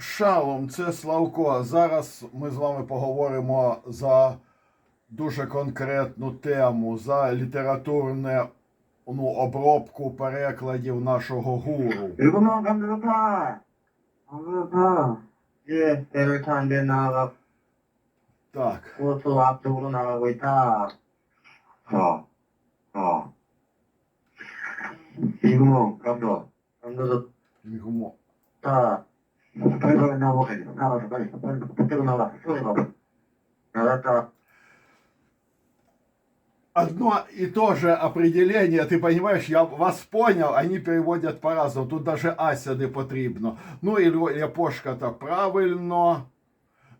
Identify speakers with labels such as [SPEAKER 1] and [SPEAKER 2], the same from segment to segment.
[SPEAKER 1] Шалом, це Славко. Зараз ми з вами поговоримо за дуже конкретну тему, за літературну ну, обробку перекладів нашого гуру. Так.
[SPEAKER 2] Так. Треба на. На лошади. Потрібно на лошади. Слухай,
[SPEAKER 1] одно и то же определение, ты понимаешь, я вас понял, они переводят по-разному. Тут даже Ася не потрібно. Ну і Ляпошка-то правильно.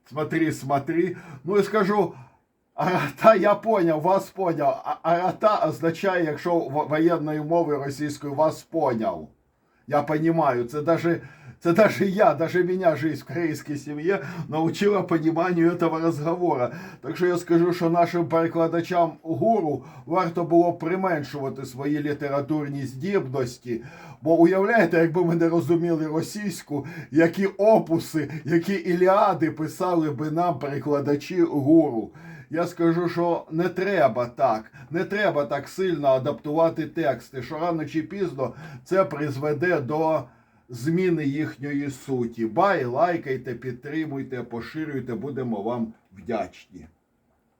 [SPEAKER 1] Смотри, смотри. Ну и скажу, арата я понял, вас понял. А арата означає, якщо военной мовою російською вас понял. Я понимаю, це даже, це даже я, даже меня жизнь в корейской семье научила пониманию этого разговора. Так що я скажу, що нашим перекладачам гуру варто було применшувати свої літературні здібності. Бо уявляєте, якби ми не розуміли російську, які опуси, які іліади писали би нам перекладачі гуру. Я скажу, що не треба так, не треба так сильно адаптувати тексти, що рано чи пізно це призведе до зміни їхньої суті. Бай, лайкайте, підтримуйте, поширюйте, будемо вам вдячні.